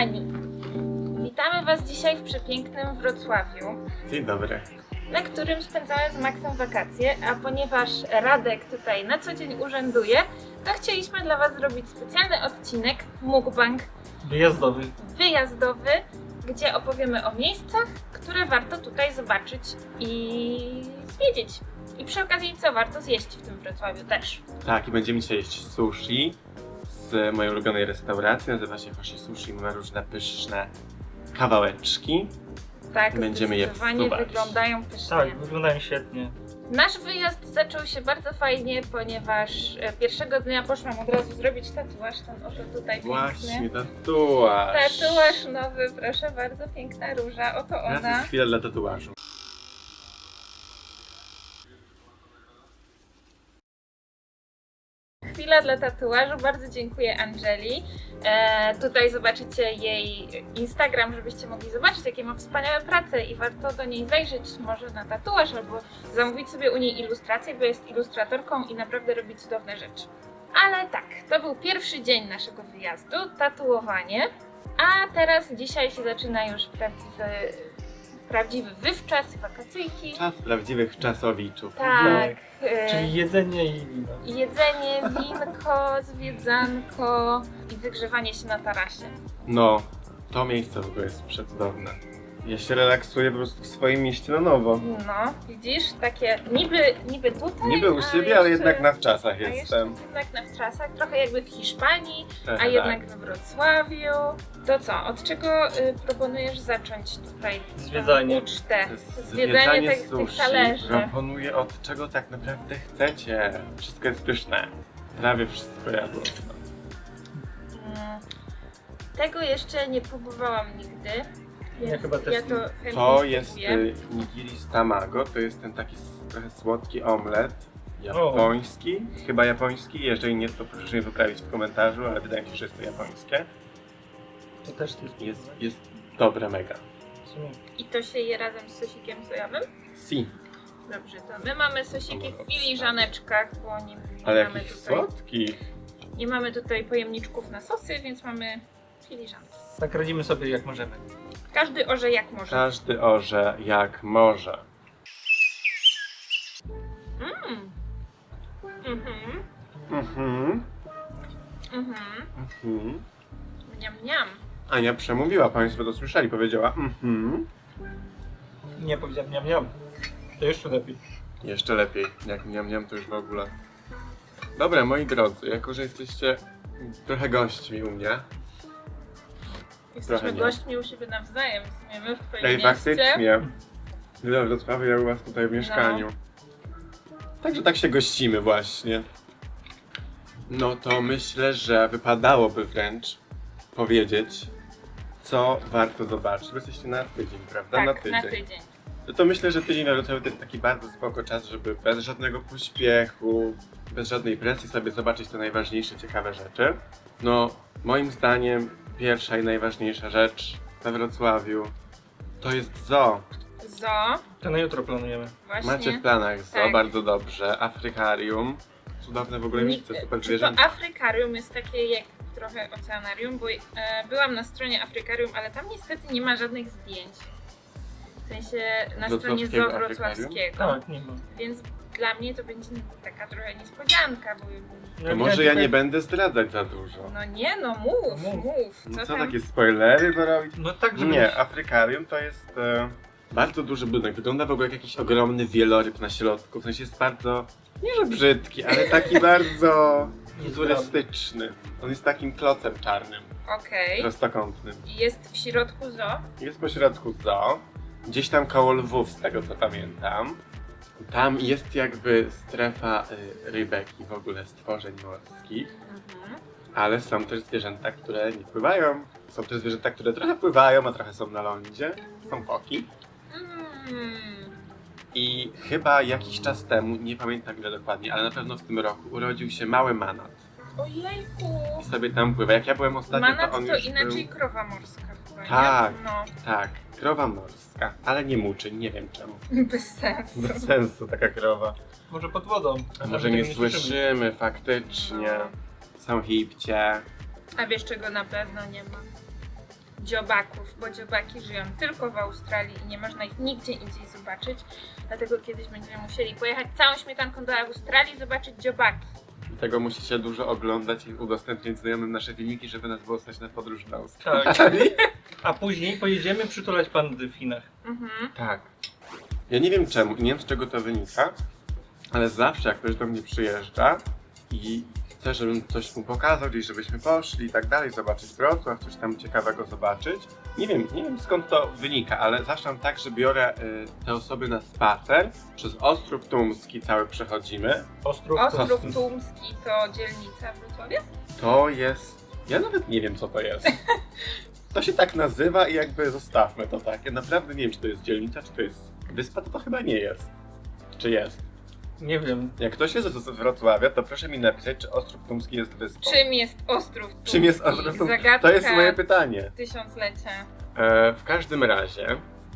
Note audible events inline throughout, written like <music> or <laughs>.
Kochani, witamy Was dzisiaj w przepięknym Wrocławiu, Dzień dobry. na którym spędzamy z Maxem wakacje, a ponieważ Radek tutaj na co dzień urzęduje, to chcieliśmy dla Was zrobić specjalny odcinek Mukbang Wyjazdowy. wyjazdowy, gdzie opowiemy o miejscach, które warto tutaj zobaczyć i zwiedzić. I przy okazji, co warto zjeść w tym Wrocławiu też. Tak, i będziemy dzisiaj jeść sushi z mojej ulubionej restauracji. Nazywa się Hoshi Sushi. Mamy różne pyszne kawałeczki. Tak, Będziemy je zdecydowanie wsuwać. wyglądają pysznie. Tak, wyglądają świetnie. Nasz wyjazd zaczął się bardzo fajnie, ponieważ e, pierwszego dnia poszłam od razu zrobić tatuaż, ten oto tutaj Właśnie, piękny. tatuaż. Tatuaż nowy, proszę bardzo, piękna róża, oto Teraz ona. jest chwila dla tatuażu. Chwila dla tatuażu, bardzo dziękuję Angeli. E, tutaj zobaczycie jej Instagram, żebyście mogli zobaczyć, jakie ma wspaniałe prace i warto do niej zajrzeć może na tatuaż albo zamówić sobie u niej ilustrację, bo jest ilustratorką i naprawdę robi cudowne rzeczy. Ale tak, to był pierwszy dzień naszego wyjazdu, tatuowanie, a teraz dzisiaj się zaczyna już prawdziwy, prawdziwy wywczas, wakacyjki. Czas prawdziwych czasowiczów. Tak. e, Czyli jedzenie i wino. Jedzenie, winko, zwiedzanko i wygrzewanie się na tarasie. No, to miejsce w ogóle jest przecudowne. Ja się relaksuję po prostu w swoim mieście na nowo. No, widzisz, takie niby, niby tutaj, Niby u a siebie, ale jeszcze- jednak na wczasach a jeszcze jestem. jednak na wczasach, trochę jakby w Hiszpanii, a Tak. jednak we Wrocławiu. To co, od czego y, proponujesz zacząć tutaj tę Zwiedzanie. ucztę? Zwiedzanie Zwiedzanie tych, tych talerzy. Proponuję od czego tak naprawdę chcecie. Wszystko jest pyszne. Prawie wszystko jadło. Mm, Tego jeszcze nie próbowałam nigdy. Więc chyba też ja to To jest y, nigiri z tamago, to jest ten taki trochę słodki omlet. Japoński, chyba japoński. Jeżeli nie, to proszę mnie wyprawić w komentarzu, ale wydaje mi się, że jest to japońskie. To też jest. Jest, jest dobre mega. I to się je razem z sosikiem sojowym? Si, Dobrze, to my mamy sosiki w filiżaneczkach, bo nie, nie ale mamy tutaj słodki. nie mamy tutaj pojemniczków na sosy, więc mamy filiżanki. Tak radzimy sobie jak możemy. Każdy orze jak może. Każdy orze jak może. Mm. Mhm. Mhm, Mhm. mhm. Niam, niam. Ania przemówiła, Państwo to słyszeli, powiedziała mhm. Nie powiedziałem miam miam. To jeszcze lepiej. Jeszcze lepiej, jak miam miam to już w ogóle. Dobra, moi drodzy, jako że jesteście trochę gośćmi u mnie, Jesteśmy nie. gośćmi u siebie nawzajem. W sumie my w twoim Ej, mieście. faktycznie. Tyle Wrocławia, ja u was tutaj w mieszkaniu. Także tak się gościmy właśnie. No to myślę, że wypadałoby wręcz powiedzieć, co warto zobaczyć. Bo jesteście na tydzień, prawda? Tak, na na tydzień. tydzień. No to myślę, że tydzień na Wrocławiu to jest taki bardzo spoko czas, żeby bez żadnego pośpiechu, bez żadnej presji sobie zobaczyć te najważniejsze, ciekawe rzeczy. No, moim zdaniem pierwsza i najważniejsza rzecz we Wrocławiu to jest zoo. Zo, To na jutro planujemy. właśnie. Macie w planach zoo, Tak. bardzo dobrze. Afrykarium. Cudowne w ogóle miejsce, super Czy to zwierzęta. Afrykarium jest takie jak trochę oceanarium, bo e, byłam na stronie Afrykarium, ale tam niestety nie ma żadnych zdjęć. W sensie na stronie Wrocławskiego zoo Afrykarium? wrocławskiego. Tak, nie ma. Więc dla mnie to będzie taka trochę niespodzianka, bo To może ja nie będę zdradzać za dużo. no nie no mów, Mów. mów. No Co co tam? takie spoilery porobić? No tak, żeby... Nie, Afrykarium to jest e, bardzo duży budynek. Wygląda w ogóle jak jakiś ogromny wieloryb na środku. W sensie jest bardzo, nie że brzydki, ale taki <laughs> bardzo turystyczny. On jest takim klocem czarnym, Okej. prostokątnym. I Jest w środku zoo. Jest pośrodku zoo, gdzieś tam koło lwów, z tego co pamiętam. Tam jest jakby strefa y, rybek i w ogóle stworzeń morskich. Mhm. Ale są też zwierzęta, które nie pływają. Są też zwierzęta, które trochę pływają, a trochę są na lądzie. Są foki. Mm. I chyba jakiś czas temu, nie pamiętam ile dokładnie, ale na pewno w tym roku urodził się mały manat. Ojejku. I sobie tam pływa. Jak ja byłem ostatnio, Manat to on to już inaczej był... krowa morska chyba, Tak. nie? No, Tak, krowa morska, ale nie muczy, nie wiem czemu. bez sensu. Bez sensu taka krowa. Może pod wodą. A może nie słyszymy faktycznie. No. Są hipcie. A wiesz czego na pewno nie ma? dziobaków, bo dziobaki żyją tylko w Australii i nie można ich nigdzie indziej zobaczyć. Dlatego kiedyś będziemy musieli pojechać całą śmietanką do Australii zobaczyć dziobaki. Dlatego musicie dużo oglądać i udostępniać znajomym nasze filmiki, żeby nas było stać na podróż do Australii. Tak. <laughs> A później pojedziemy przytulać pandy w Chinach. Mhm. Tak. Ja nie wiem czemu i nie wiem z czego to wynika, ale zawsze jak ktoś do mnie przyjeżdża i chce, żebym coś mu pokazał, gdzieś żebyśmy poszli i tak dalej, zobaczyć Wrocław, coś tam ciekawego zobaczyć. Nie wiem, nie wiem skąd to wynika, ale zawsze mam tak, że biorę y, te osoby na spacer, przez Ostrów Tumski cały przechodzimy. Ostrów. Ostrów Tumski to dzielnica w Wrocławiu? To jest... ja nawet nie wiem co to jest. <laughs> To się tak nazywa i jakby zostawmy to tak. Ja naprawdę nie wiem, czy to jest dzielnica, czy to jest wyspa, to to chyba nie jest. Czy jest? Nie wiem. Jak ktoś jest z Wrocławia, to proszę mi napisać, czy Ostrów Tumski jest wyspą. Czym jest Ostrów Tumski? Czym jest Ostrów Tumski? Zagadka To jest moje pytanie. tysiąclecia. E, w każdym razie,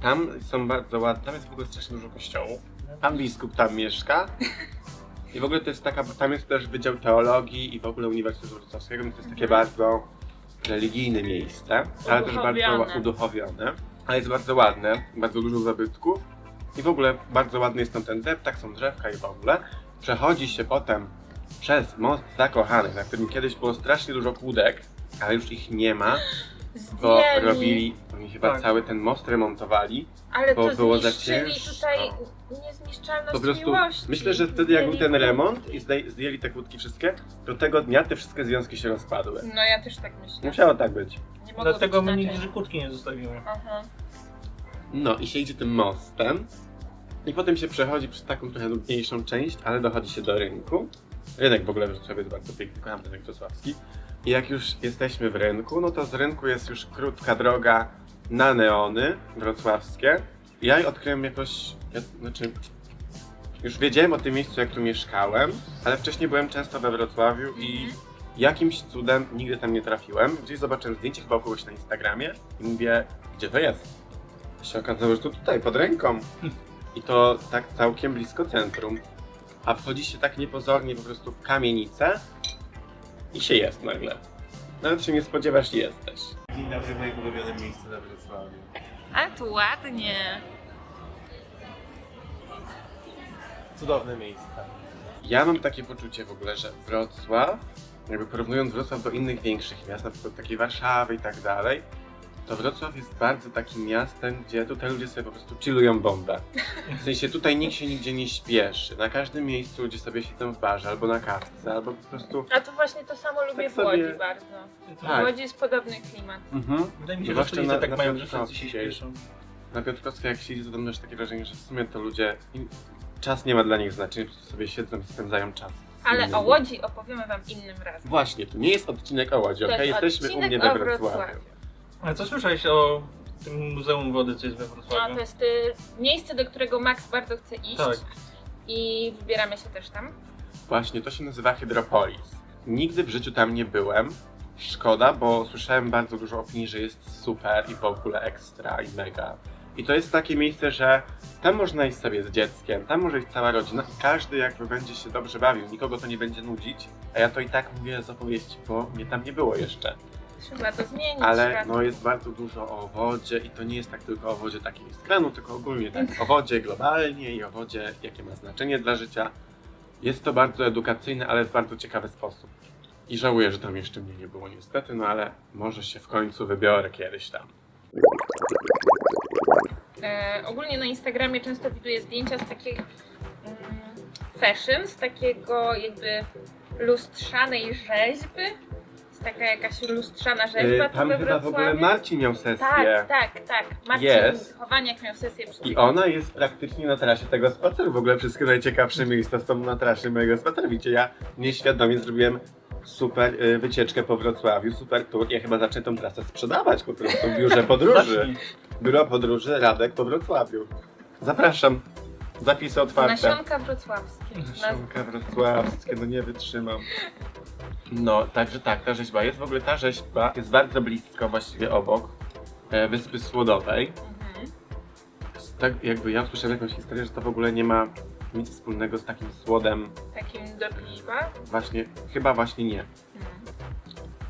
tam są bardzo ładne, tam jest w ogóle strasznie dużo kościołów. Pan biskup tam mieszka. I w ogóle to jest taka, tam jest też Wydział Teologii i w ogóle Uniwersytetu Wrocławskiego, więc to jest takie Mhm. bardzo religijne miejsce, ale też bardzo uduchowione. Ale jest bardzo ładne, bardzo dużo zabytków. I w ogóle bardzo ładny jest tam ten deptak, są drzewka i w ogóle. Przechodzi się potem przez most zakochanych, na którym kiedyś było strasznie dużo kłódek, ale już ich nie ma, bo Zdjęli, robili, oni chyba Tak. cały ten most remontowali. ale bo to było za zniszczyli ciężko. tutaj niezniszczalność Po prostu miłości. myślę, że wtedy jak był ten Zdjęli- remont i zdej- zdjęli te kłódki wszystkie, to tego dnia te wszystkie związki się rozpadły. No ja też tak myślę. Musiało tak być. Nie mogło Dlatego być my inaczej. nigdy kłódki nie zostawimy. Aha. No i się idzie tym mostem i potem się przechodzi przez taką trochę nudniejszą część, ale dochodzi się do rynku. Rynek w ogóle w Wrocławiu jest bardzo piękny, kocham rynek wrocławski. I jak już jesteśmy w rynku, no to z rynku jest już krótka droga na neony wrocławskie. Ja odkryłem jakoś, ja, znaczy już wiedziałem o tym miejscu jak tu mieszkałem, ale wcześniej byłem często we Wrocławiu i Mhm. jakimś cudem nigdy tam nie trafiłem. Gdzieś zobaczyłem zdjęcie chyba kogoś na Instagramie i mówię, gdzie to jest? Się okazało, że to tutaj, pod ręką. I to tak całkiem blisko centrum. A wchodzi się tak niepozornie po prostu w kamienicę i się jest nagle. Nawet się nie spodziewasz i jesteś. Dzień dobry, moje ulubione miejsce na Wrocławiu. Ale tu ładnie. Cudowne miejsce. Ja mam takie poczucie w ogóle, że Wrocław, jakby porównując Wrocław do innych większych miast, na przykład takiej Warszawy i tak dalej, to Wrocław jest bardzo takim miastem, gdzie tutaj ludzie sobie po prostu chillują bombę. W sensie tutaj nikt się nigdzie nie śpieszy. Na każdym miejscu ludzie sobie siedzą w barze albo na kawce, albo po prostu... A to właśnie to samo lubię w sobie- Łodzi bardzo. Tak. W Łodzi jest podobny klimat. Mhm. Wydaje mi się, że Zwłaszcza stolice na- tak na mają, że wszyscy się śpieszą. Na Piotrkowskiej jak siedzi, to tam masz takie wrażenie, że w sumie to ludzie... Czas nie ma dla nich znaczenia, po prostu sobie siedzą i spędzają czas. Ale o Łodzi opowiemy wam innym razem. Właśnie, to nie jest odcinek o Łodzi, okej? jest Jesteśmy u odcinek mnie o we Wrocławiu. Ale co słyszałeś o tym Muzeum Wody, co jest we No, Wrocławiu? to jest y, miejsce, do którego Max bardzo chce iść Tak. i wybieramy się też tam. Właśnie, to się nazywa Hydropolis. Nigdy w życiu tam nie byłem. Szkoda, bo słyszałem bardzo dużo opinii, że jest super i w ogóle ekstra i mega. I to jest takie miejsce, że tam można iść sobie z dzieckiem, tam może iść cała rodzina i każdy jakby będzie się dobrze bawił, nikogo to nie będzie nudzić. A ja to i tak mówię z opowieści, bo mnie tam nie było jeszcze. Trzeba to zmienić. Ale no jest bardzo dużo o wodzie i to nie jest tak tylko o wodzie takiej z kranu, tylko ogólnie tak o wodzie globalnie i o wodzie, jakie ma znaczenie dla życia. Jest to bardzo edukacyjne, ale w bardzo ciekawy sposób. I żałuję, że tam jeszcze mnie nie było niestety, no ale może się w końcu wybiorę kiedyś tam. E, ogólnie na Instagramie często widuję zdjęcia z takich mm, fashion, z takiego jakby lustrzanej rzeźby. Jest taka jakaś lustrzana rzeźba Yy, tu tam we chyba w ogóle. Marcin miał sesję. Tak, tak, tak. Marcin Jest. Chowaniak miał sesję przy I ona jest praktycznie na trasie tego spaceru. W ogóle wszystkie najciekawsze miejsca są na trasie mojego spaceru. Widzicie, ja nieświadomie zrobiłem super y, wycieczkę po Wrocławiu, super tour. Ja chyba zacznę tą trasę sprzedawać po prostu w biurze podróży. Biuro podróży Radek po Wrocławiu. Zapraszam. Zapisy otwarte. Nasionka wrocławskie. Nasionka wrocławskie, no nie wytrzymam. No, także tak, ta rzeźba jest. W ogóle ta rzeźba jest bardzo blisko, właściwie obok e, Wyspy Słodowej. Mhm. Tak jakby ja usłyszałem jakąś historię, że to w ogóle nie ma nic wspólnego z takim słodem. Takim do piwa. Właśnie, chyba właśnie nie. Mhm.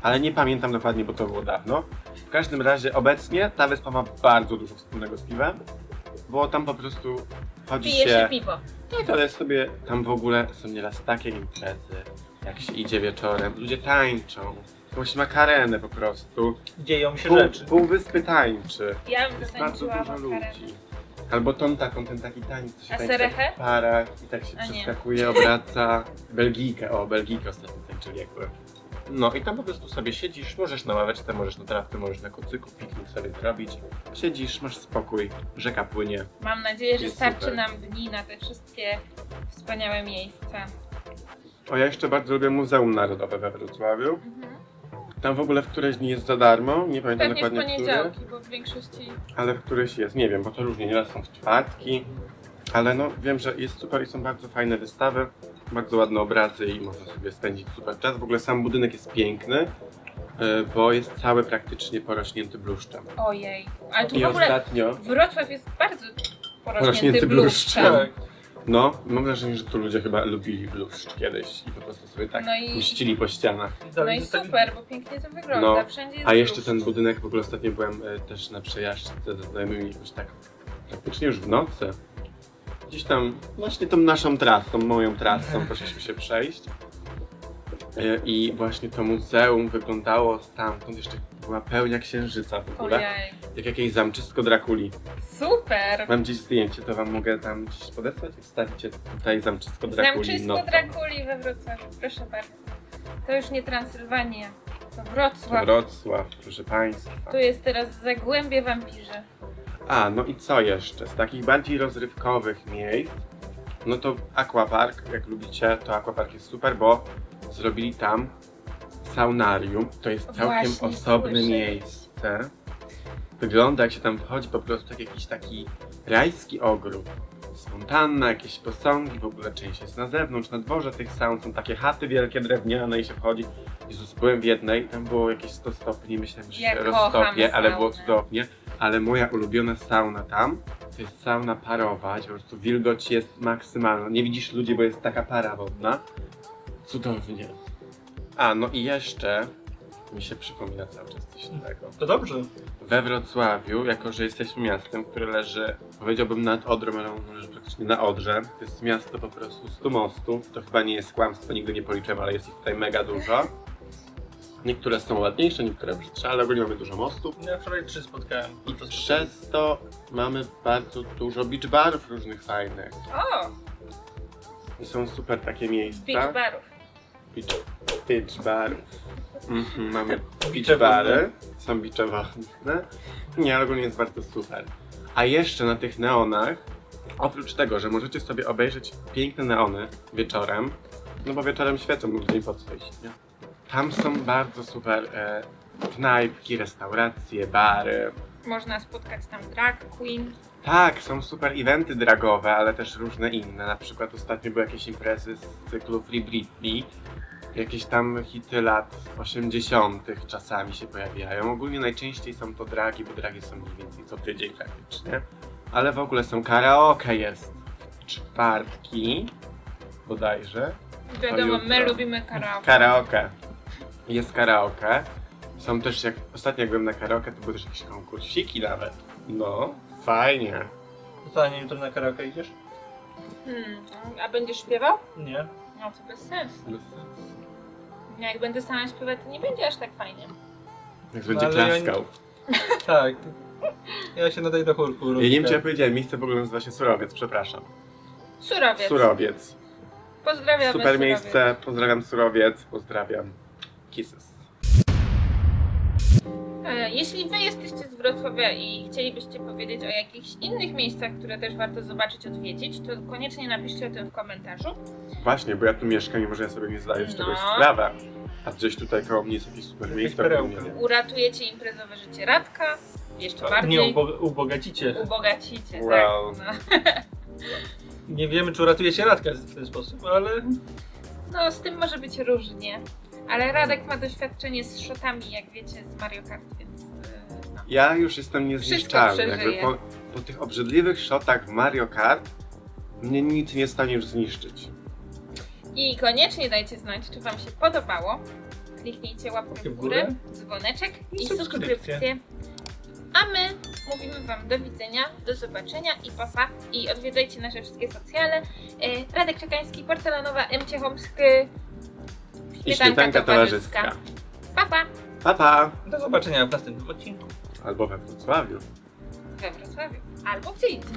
Ale nie pamiętam dokładnie, bo to było dawno. W każdym razie obecnie ta wyspa ma bardzo dużo wspólnego z piwem, bo tam po prostu chodzi Pije się się... piwo. Tak, ale sobie tam w ogóle są nieraz takie imprezy, jak się idzie wieczorem, ludzie tańczą, jakąś makarenę po prostu. Dzieją się Pół, rzeczy. pół wyspy tańczy. Ja bym Jest bardzo zatańczyła dużo makarenę. ludzi. Albo tą taką, ten taki taniec, co się A tańczy serechę? w parach i tak się A nie. przeskakuje, obraca. Belgijkę, o Belgijkę ostatnio tańczyli jakby. No i tam po prostu sobie siedzisz, możesz na ławeczce, możesz na trawce, możesz na kocyku piknik sobie zrobić. Siedzisz, masz spokój, rzeka płynie. Mam nadzieję, że Jest starczy super. nam dni na te wszystkie wspaniałe miejsca. O, ja jeszcze bardzo lubię Muzeum Narodowe we Wrocławiu. Mhm. Tam w ogóle w któreś dni jest za darmo, nie pamiętam Pewnie w dokładnie który, poniedziałki, bo w większości ale w któryś jest, nie wiem, bo to różnie, nieraz są w czwartki. Ale no wiem, że jest super i są bardzo fajne wystawy, bardzo ładne obrazy i można sobie spędzić super czas. W ogóle sam budynek jest piękny, y, bo jest cały praktycznie porośnięty bluszczem. Ojej. Ale tu I w ogóle ostatnio, Wrocław jest bardzo Porośnięty porośnięty bluszczem. bluszczem. Tak. no mam wrażenie, że tu ludzie chyba lubili bluszcz kiedyś i po prostu sobie tak No i- puścili po ścianach. No i Zostawi- super, bo pięknie to wygląda. No, Wszędzie jest A jeszcze bluszcz. ten budynek, w ogóle ostatnio byłem e, też na przejażdżce ze znajomymi jakoś tak praktycznie już w nocy. Gdzieś tam, właśnie tą naszą trasą, moją trasą poszliśmy się przejść. E, I właśnie to muzeum wyglądało stamtąd, jeszcze była pełnia księżyca w ogóle. Ojej. Jak jakieś zamczysko Drakuli. Super. Mam gdzieś zdjęcie, to wam mogę tam gdzieś podesłać, jak wstawicie tutaj zamczysko Drakuli. Zamczysko no to- Drakuli we Wrocławiu, proszę bardzo. To już nie Transylwania, to Wrocław. Wrocław, proszę państwa. Tu jest teraz Zagłębie Wampirzy. A, no i co jeszcze? Z takich bardziej rozrywkowych miejsc, no to Aquapark, jak lubicie, to Aquapark jest super, bo zrobili tam saunarium. To jest całkiem Właśnie, osobne słyszę. miejsce. Wygląda jak się tam wchodzi po prostu jak jakiś taki rajski ogród. Jest Fontanna, jakieś posągi, w ogóle część jest na zewnątrz, na dworze tych saun, są takie chaty wielkie, drewniane i się wchodzi. Jezus, byłem w jednej, tam było jakieś 100 stopni, myślałem, że Ja się kocham roztopię, ale było saunę. cudownie. Ale moja ulubiona sauna tam, to jest sauna parowa, gdzie po prostu wilgoć jest maksymalna. Nie widzisz ludzi, bo jest taka para wodna. Cudownie. A, no i jeszcze mi się przypomina cały czas coś innego. To dobrze. We Wrocławiu, jako że jesteśmy miastem, które leży, powiedziałbym nad Odrą, ale ono leży praktycznie na Odrze, to jest miasto po prostu 100 mostów, to chyba nie jest kłamstwo, nigdy nie policzyłem, ale jest ich tutaj mega dużo. Niektóre są ładniejsze, niektóre brzydsze, ale ogólnie mamy dużo mostów. Ja wczoraj trzy spotkałem. I przez to mamy bardzo dużo beach barów różnych fajnych. O, I są super takie miejsca. beach barów. Beach, beach barów. Mhm, mamy beach bary. Są wodne. Nie, ale ogólnie jest bardzo super. A jeszcze na tych neonach, oprócz tego, że możecie sobie obejrzeć piękne neony wieczorem, no bo wieczorem świecą, bo w dzień po co iść, nie? Tam są bardzo super e, knajpki, restauracje, bary. Można spotkać tam drag queen. Tak, są super eventy dragowe, ale też różne inne. Na przykład ostatnio były jakieś imprezy z cyklu Free Britney. Jakieś tam hity lat 80. czasami się pojawiają. Ogólnie najczęściej są to dragi, bo dragi są mniej więcej co tydzień praktycznie. Ale w ogóle są karaoke jest w czwartki bodajże. Wiadomo, my lubimy karaoke. Karaoke. Jest karaoke. Są też, jak ostatnio jak byłem na karaoke, to były też jakieś konkursiki nawet. No, fajnie. Zostanie jutro na karaoke idziesz? Hmm. A będziesz śpiewał? Nie. No to bez sensu. Ja jak będę sama śpiewać, to nie będzie aż tak fajnie. Jak będzie Ale ja nie- klaskał. <laughs> Tak. Ja się nadaję do chórku. Ja nie wiem, czy ja powiedziałem, miejsce w ogóle nazywa się Surowiec, przepraszam. Surowiec. Surowiec. Pozdrawiamy Super Surowiec. miejsce, pozdrawiam Surowiec, pozdrawiam Kisses. E, Jeśli wy jesteście z Wrocławia i chcielibyście powiedzieć o jakichś innych miejscach, które też warto zobaczyć, odwiedzić, to koniecznie napiszcie o tym w komentarzu. Właśnie, bo ja tu mieszkam i może ja sobie nie zdaję z No. czegoś sprawę. A gdzieś tutaj koło mnie jest jakieś super miejsce. Uratujecie imprezowe życie Radka, jeszcze Tak. bardziej Nie ubo- ubogacicie. ubogacicie, Well. tak. No. Nie wiemy, czy uratuje się Radka w ten sposób, ale no, z tym może być różnie. Ale Radek ma doświadczenie z shotami, jak wiecie, z Mario Kart, więc e, no. Ja już jestem niezniszczalny. Jakby po, po tych obrzydliwych shotach w Mario Kart mnie nic nie jest w stanie już zniszczyć. I koniecznie dajcie znać, czy wam się podobało. kliknijcie łapkę w w górę, dzwoneczek I i subskrypcję. subskrypcję. A my mówimy Wam do widzenia, do zobaczenia i papa. I odwiedzajcie nasze wszystkie socjale. E, Radek Czekański, Porcelanowa, M. Ciechomsk, I śmietanka towarzyska. Papa Pa, pa! Do zobaczenia w następnym odcinku. Albo we Wrocławiu. we Wrocławiu albo gdzie indziej.